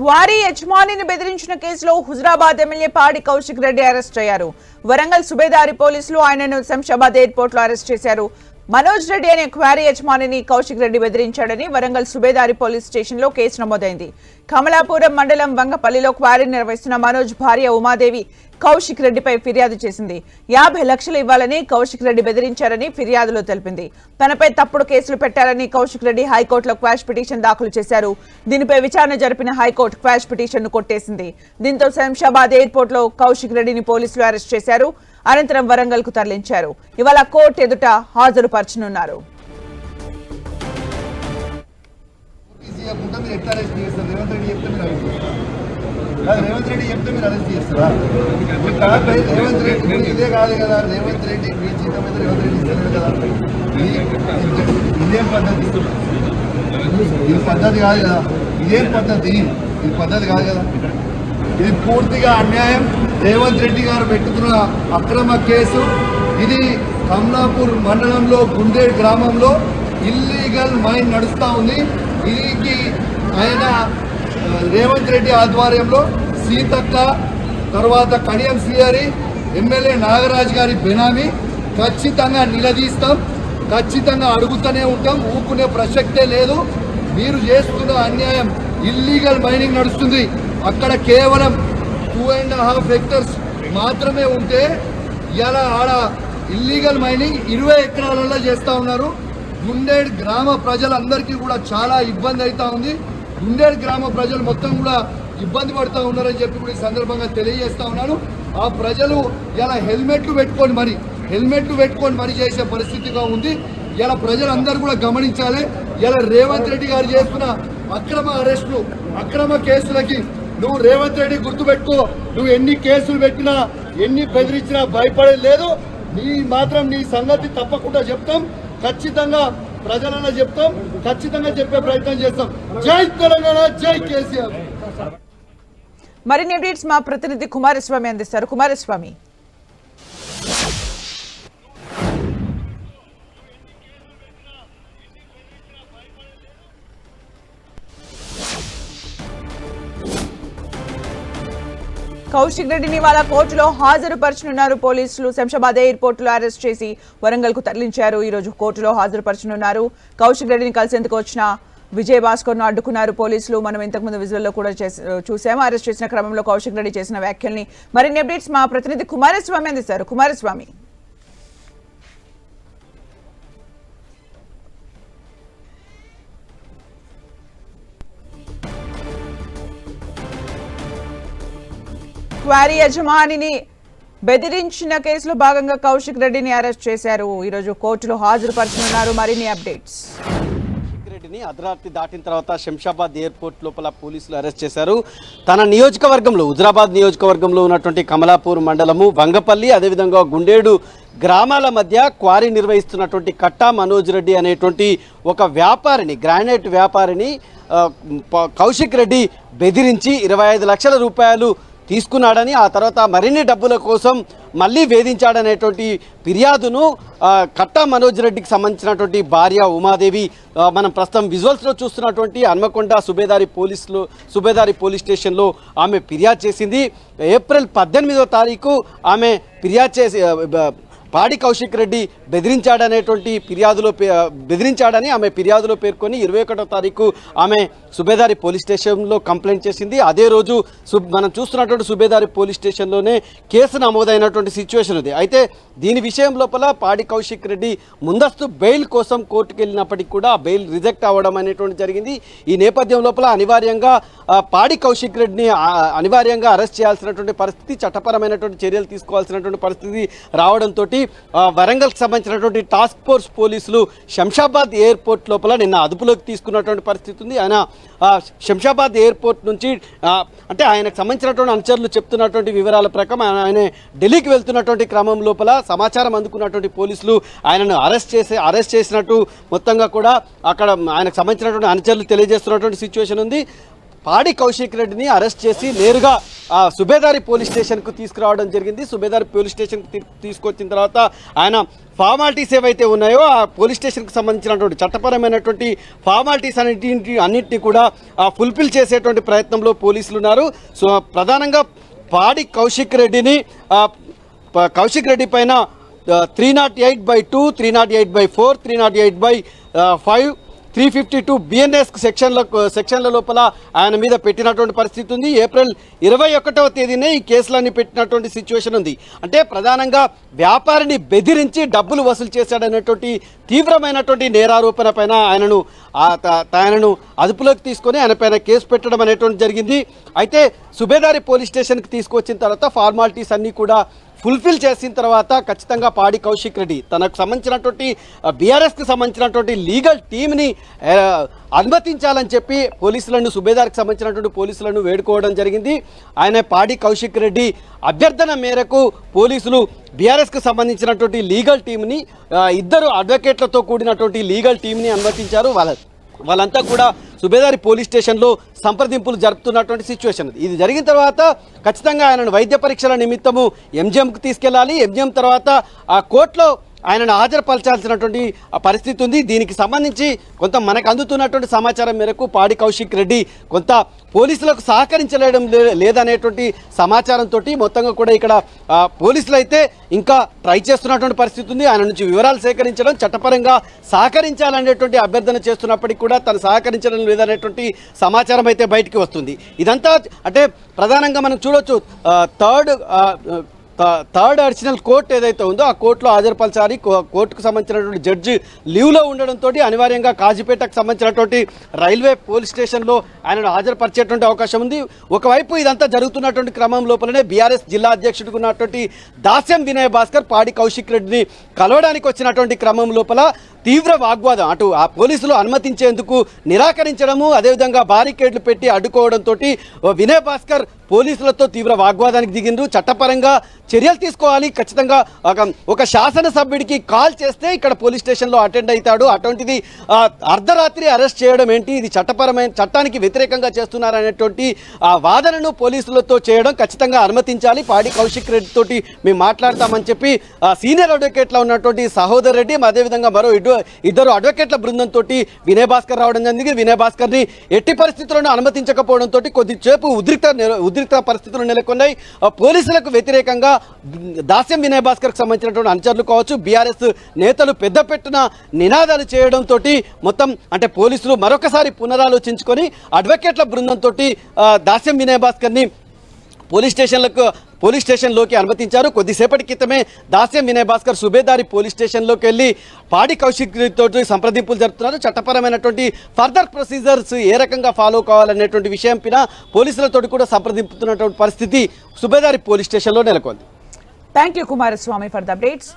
Quarry యజమానిని బెదిరించిన కేసులో హుజరాబాద్ ఎమ్మెల్యే పాడి కౌశిక్ రెడ్డి అరెస్ట్ అయ్యారు. వరంగల్ సుబేదారి పోలీసులు ఆయనను శంషాబాద్ ఎయిర్పోర్ట్లో అరెస్ట్ చేశారు. మనోజ్ రెడ్డి అనే క్వారీ యజమానిని కౌశిక్ రెడ్డి బెదిరించాడని వరంగల్ సుబేదారి పోలీస్ స్టేషన్లో కేసు నమోదైంది. కమలాపురం మండలం వంగపల్లిలో క్వారీ నిర్వహిస్తున్న మనోజ్ భార్య ఉమాదేవి కౌశిక్ రెడ్డిపై ఫిర్యాదు చేసింది. యాభై లక్షలు ఇవ్వాలని కౌశిక్ రెడ్డి బెదిరించారని ఫిర్యాదులో తెలిపింది. తనపై తప్పుడు కేసులు పెట్టారని కౌశిక్ రెడ్డి హైకోర్టులో క్వాష్ పిటిషన్ దాఖలు చేశారు. దీనిపై విచారణ జరిపిన హైకోర్టు క్వాష్ పిటిషన్ను కొట్టేసింది. దీంతో శంషాబాద్ ఎయిర్పోర్ట్లో కౌశిక్ రెడ్డిని పోలీసులు అరెస్ట్ చేశారు. అనంతరం వరంగల్కు తరలించారు. ఇవాళ కోర్టు ఎదుట హాజరుపరచనున్నారు. రేవంత్ రెడ్డి చెప్తే మీరు అరెస్ట్ చేస్తారా? రేవంత్ రెడ్డి ఇదే కాదు కదా రేవంత్ రెడ్డి మీ జీతం మీద రేవంత్ రెడ్డి ఇస్తారు కదా. ఇదేం పద్ధతి? ఇది పద్ధతి కాదు కదా. ఇదేం పద్ధతి? ఇది పద్ధతి కాదు కదా. ఇది పూర్తిగా అన్యాయం. రేవంత్ రెడ్డి గారు పెట్టుకున్న అక్రమ కేసు. ఇది కమలాపూర్ మండలంలో గుండేడ్ గ్రామంలో ఇల్లీగల్ మైన్ నడుస్తూ ఉంది. దీనికి ఆయన రేవంత్ రెడ్డి ఆధ్వర్యంలో సీతక్క తర్వాత కడియం శ్రీహరి ఎమ్మెల్యే నాగరాజ్ గారి బెనామీ ఖచ్చితంగా నిలదీస్తాం. ఖచ్చితంగా అడుగుతూనే ఉంటాం. ఊకునే ప్రసక్తే లేదు. మీరు చేస్తున్న అన్యాయం ఇల్లీగల్ మైనింగ్ నడుస్తుంది. అక్కడ కేవలం టూ అండ్ హాఫ్ హెక్టర్స్ మాత్రమే ఉంటే ఇలా ఆడ ఇల్లీగల్ మైనింగ్ ఇరవై ఎకరాలలో చేస్తూ ఉన్నారు. గుండేడ్ గ్రామ ప్రజలందరికీ కూడా చాలా ఇబ్బంది అవుతా ఉంది. గుండేడ్ గ్రామ ప్రజలు మొత్తం కూడా ఇబ్బంది పడుతూ ఉన్నారని చెప్పి కూడా ఈ సందర్భంగా తెలియజేస్తూ ఉన్నాను. ఆ ప్రజలు ఇలా హెల్మెట్లు పెట్టుకొని మరి హెల్మెట్లు పెట్టుకొని మరి చేసే పరిస్థితిగా ఉంది. ఇలా ప్రజలందరూ కూడా గమనించాలి. ఇలా రేవంత్ రెడ్డి గారు చేస్తున్న అక్రమ అరెస్టులు అక్రమ కేసులకి నువ్వు రేవంత్ రెడ్డి గుర్తుపెట్టుకో. నువ్వు ఎన్ని కేసులు పెట్టినా ఎన్ని బెదిరించినా భయపడేది లేదు. నీ మాత్రం నీ సంగతి తప్పకుండా చెప్తాం. ఖచ్చితంగా ప్రజలన్నా చెప్తాం. ఖచ్చితంగా చెప్పే ప్రయత్నం చేస్తాం. జై తెలంగాణ జై కేసీఆర్. మరిన్ని అప్డేట్స్ మా ప్రతినిధి కుమారస్వామి అందిస్తారు. కుమారస్వామి. కౌశిక్ రెడ్డిని వాళ్ళ కోర్టులో హాజరుపరచనున్నారు పోలీసులు. శంషాబాద్ ఎయిర్పోర్ట్లో అరెస్ట్ చేసి వరంగల్కు తరలించారు. ఈ రోజు కోర్టులో హాజరుపరచనున్నారు. కౌశిక్ రెడ్డిని కలిసేందుకు వచ్చిన విజయ్ భాస్కర్ను అడ్డుకున్నారు పోలీసులు. మనం ఇంతకుముందు విజువల్లో కూడా చూసాము. అరెస్ట్ చేసిన క్రమంలో కౌశిక్ రెడ్డి చేసిన వ్యాఖ్యల్ని మరిన్ని అప్డేట్స్ మా ప్రతినిధి కుమారస్వామి అందిస్తారు. కుమారస్వామి. క్వారీ యజమానిని బెదిరించిన కేసులో భాగంగా కౌశిక్ రెడ్డిని అరెస్ట్ చేశారు. ఈరోజు కోర్టులో హాజరుపరచనున్నారు మరిన్ని అప్డేట్స్. రెడ్డిని అర్ధరాత్రి దాటిన తర్వాత శంషాబాద్ ఎయిర్పోర్ట్ లోపల పోలీసులు అరెస్ట్ చేశారు. తన నియోజకవర్గంలో హుజరాబాద్ నియోజకవర్గంలో ఉన్నటువంటి కమలాపూర్ మండలము వంగపల్లి అదేవిధంగా గుండేడు గ్రామాల మధ్య క్వారీ నిర్వహిస్తున్నటువంటి కట్టా మనోజ్ రెడ్డి అనేటువంటి ఒక వ్యాపారిని గ్రానైట్ వ్యాపారిని కౌశిక్ రెడ్డి బెదిరించి ఇరవై ఐదు లక్షల రూపాయలు తీసుకున్నాడని ఆ తర్వాత మరిన్ని డబ్బుల కోసం మళ్ళీ వేధించాడనేటువంటి ఫిర్యాదును కట్టా మనోజ్ రెడ్డికి సంబంధించినటువంటి భార్య ఉమాదేవి మనం ప్రస్తుతం విజువల్స్లో చూస్తున్నటువంటి హన్మకొండ సుబేదారి పోలీసులు సుబేదారి పోలీస్ స్టేషన్లో ఆమె ఫిర్యాదు చేసింది. ఏప్రిల్ పద్దెనిమిదో తారీఖు ఆమె ఫిర్యాదు చేసి పాడి కౌశిక్ రెడ్డి బెదిరించాడనేటువంటి ఫిర్యాదులో పే- బెదిరించాడని ఆమె ఫిర్యాదులో పేర్కొని ఇరవై ఒకటో తారీఖు ఆమె సుబేదారి పోలీస్ స్టేషన్లో కంప్లైంట్ చేసింది. అదే రోజు మనం చూస్తున్నటువంటి సుబేదారి పోలీస్ స్టేషన్లోనే కేసు నమోదైనటువంటి సిచ్యువేషన్ ఉంది అయితే దీని విషయం లోపల పాడి కౌశిక్ రెడ్డి ముందస్తు బెయిల్ కోసం కోర్టుకు వెళ్ళినప్పటికీ కూడా బెయిల్ రిజెక్ట్ అవ్వడం అనేటువంటి జరిగింది. ఈ నేపథ్యం లోపల అనివార్యంగా పాడి కౌశిక్ రెడ్డిని అనివార్యంగా అరెస్ట్ చేయాల్సినటువంటి పరిస్థితి చట్టపరమైనటువంటి చర్యలు తీసుకోవాల్సినటువంటి పరిస్థితి రావడంతో వరంగల్కి సంబంధించినటువంటి టాస్క్ ఫోర్స్ పోలీసులు శంషాబాద్ ఎయిర్పోర్ట్ లోపల నిన్న అదుపులోకి తీసుకున్నటువంటి పరిస్థితి ఉంది. ఆయన శంషాబాద్ ఎయిర్పోర్ట్ నుంచి అంటే ఆయనకు సంబంధించినటువంటి అనుచరులు చెప్తున్నటువంటి వివరాల ప్రకారం ఆయన ఢిల్లీకి వెళ్తున్నటువంటి క్రమం లోపల సమాచారం అందుకున్నటువంటి పోలీసులు ఆయనను అరెస్ట్ చేసి అరెస్ట్ చేసినట్టు మొత్తంగా కూడా అక్కడ ఆయనకు సంబంధించినటువంటి అనుచరులు తెలియజేస్తున్నటువంటి సిచ్యువేషన్ ఉంది. పాడి కౌశిక్ రెడ్డిని అరెస్ట్ చేసి నేరుగా సుబేదారి పోలీస్ స్టేషన్కు తీసుకురావడం జరిగింది. సుబేదారి పోలీస్ స్టేషన్కి తీసుకొచ్చిన తర్వాత ఆయన ఫార్మాలిటీస్ ఏవైతే ఉన్నాయో ఆ పోలీస్ స్టేషన్కి సంబంధించినటువంటి చట్టపరమైనటువంటి ఫార్మాలిటీస్ అన్నింటి అన్నింటినీ కూడా ఫుల్ఫిల్ చేసేటువంటి ప్రయత్నంలో పోలీసులు ఉన్నారు. సో ప్రధానంగా పాడి కౌశిక్ రెడ్డిని ప- కౌశిక్ రెడ్డి పైన three nought eight by two three nought eight by four three nought eight by five three fifty two BNS సెక్షన్ల సెక్షన్ల లోపల ఆయన మీద పెట్టినటువంటి పరిస్థితి ఉంది. ఏప్రిల్ ఇరవై ఒకటవ తేదీనే ఈ కేసులన్నీ పెట్టినటువంటి సిచ్యువేషన్ ఉంది. అంటే ప్రధానంగా వ్యాపారిని బెదిరించి డబ్బులు వసూలు చేశాడనేటువంటి తీవ్రమైనటువంటి నేరారోపణ పైన ఆయనను ఆ త- ఆయనను అదుపులోకి తీసుకొని ఆయన పైన కేసు పెట్టడం అనేటువంటి జరిగింది. అయితే సుబేదారి పోలీస్ స్టేషన్కి తీసుకొచ్చిన తర్వాత ఫార్మాలిటీస్ అన్నీ కూడా ఫుల్ఫిల్ చేసిన తర్వాత ఖచ్చితంగా పాడి కౌశిక్ రెడ్డి. తనకు సంబంధించినటువంటి బీఆర్ఎస్కి సంబంధించినటువంటి లీగల్ టీమ్ని అనుమతించాలని చెప్పి పోలీసులను సుబేదార్కి సంబంధించినటువంటి పోలీసులను వేడుకోవడం జరిగింది. ఆయన పాడి కౌశిక్ రెడ్డి అభ్యర్థన మేరకు పోలీసులు బీఆర్ఎస్కి సంబంధించినటువంటి లీగల్ టీంని ఇద్దరు అడ్వకేట్లతో కూడినటువంటి లీగల్ టీంని అనుమతించారు. వాళ్ళ వాళ్ళంతా కూడా సుబేదారి పోలీస్ స్టేషన్లో సంప్రదింపులు జరుపుతున్నటువంటి సిచ్యువేషన్ ఇది. జరిగిన తర్వాత ఖచ్చితంగా ఆయనను వైద్య పరీక్షల నిమిత్తము ఎంజిఎంకు తీసుకెళ్ళాలి ఎంజిఎం తర్వాత ఆ కోర్టులో ఆయనను హాజరుపరచాల్సినటువంటి పరిస్థితి ఉంది. దీనికి సంబంధించి కొంత మనకు అందుతున్నటువంటి సమాచారం మేరకు పాడి కౌశిక్ రెడ్డి కొంత పోలీసులకు సహకరించలేడం లే- లేదనేటువంటి సమాచారంతో మొత్తంగా కూడా ఇక్కడ పోలీసులు అయితే ఇంకా ట్రై చేస్తున్నటువంటి పరిస్థితి ఉంది. ఆయన నుంచి వివరాలు సేకరించడం చట్టపరంగా సహకరించాలనేటువంటి అభ్యర్థన చేస్తున్నప్పటికీ కూడా తను సహకరించడం లేదనేటువంటి సమాచారం అయితే బయటికి వస్తుంది. ఇదంతా అంటే ప్రధానంగా మనం చూడొచ్చు. థర్డ్ థర్డ్ అడిషనల్ కోర్టు ఏదైతే ఉందో ఆ కోర్టులో హాజరుపరచాలి. కో- కోర్టుకు సంబంధించినటువంటి జడ్జి లీవ్లో ఉండడంతో అనివార్యంగా కాజీపేటకు సంబంధించినటువంటి రైల్వే పోలీస్ స్టేషన్లో ఆయనను హాజరుపరిచేటువంటి అవకాశం ఉంది. ఒకవైపు ఇదంతా జరుగుతున్నటువంటి క్రమం లోపలనే బీఆర్ఎస్ జిల్లా అధ్యక్షుడికి ఉన్నటువంటి దాస్యం వినయ్ భాస్కర్ పాడి కౌశిక్ రెడ్డిని కలవడానికి వచ్చినటువంటి క్రమం లోపల తీవ్ర వాగ్వాదం అటు ఆ పోలీసులు అనుమతించేందుకు నిరాకరించడము అదేవిధంగా బారికేడ్లు పెట్టి అడ్డుకోవడంతో వినయ్ భాస్కర్ పోలీసులతో తీవ్ర వాగ్వాదానికి దిగిండ్రు. చట్టపరంగా చర్యలు తీసుకోవాలి. ఖచ్చితంగా ఒక ఒక శాసనసభ్యుడికి కాల్ చేస్తే ఇక్కడ పోలీస్ స్టేషన్లో అటెండ్ అవుతాడు. అటువంటిది అర్ధరాత్రి అరెస్ట్ చేయడం ఏంటి? ఇది చట్టపరమైన చట్టానికి వ్యతిరేకంగా చేస్తున్నారనేటువంటి ఆ వాదనను పోలీసులతో చేయడం ఖచ్చితంగా అనుమతించాలి. పాడి కౌశిక్ రెడ్డి తోటి మేము మాట్లాడతామని చెప్పి సీనియర్ అడ్వకేట్లో ఉన్నటువంటి సహోదర్ రెడ్డి అదేవిధంగా మరో ఇటు ఇద్దరు అడ్వకేట్ల బృందంతో వినయ్ భాస్కర్ రావడం జరిగింది. వినయ్ భాస్కర్ని ఎట్టి పరిస్థితులను అనుమతించకపోవడంతో కొద్దిసేపు ఉద్రిక్త నెల- ఉద్రిక్త పరిస్థితులు నెలకొన్నాయి. పోలీసులకు వ్యతిరేకంగా దాస్యం వినయ్ భాస్కర్కి సంబంధించినటువంటి అనుచరులు కావచ్చు బీఆర్ఎస్ నేతలు పెద్ద పెట్టున నినాదాలు చేయడంతో మొత్తం అంటే పోలీసులు మరొకసారి పునరాలోచించుకొని అడ్వకేట్ల బృందంతో దాస్యం వినయ్ భాస్కర్ని పోలీస్ స్టేషన్లకు పోలీస్ స్టేషన్లోకి అనుమతించారు. కొద్దిసేపటి క్రితమే దాస్యం వినయ్ భాస్కర్ సుబేదారి పోలీస్ స్టేషన్లోకి వెళ్ళి పాడి కౌశిక్ తోటి సంప్రదింపులు జరుపుతున్నారు. చట్టపరమైనటువంటి ఫర్దర్ ప్రొసీజర్స్ ఏ రకంగా ఫాలో కావాలనేటువంటి విషయం పైన పోలీసులతో కూడా సంప్రదింపుతున్నటువంటి పరిస్థితి సుబేదారి పోలీస్ స్టేషన్లో నెలకొంది. Thank you Kumaraswamy for the updates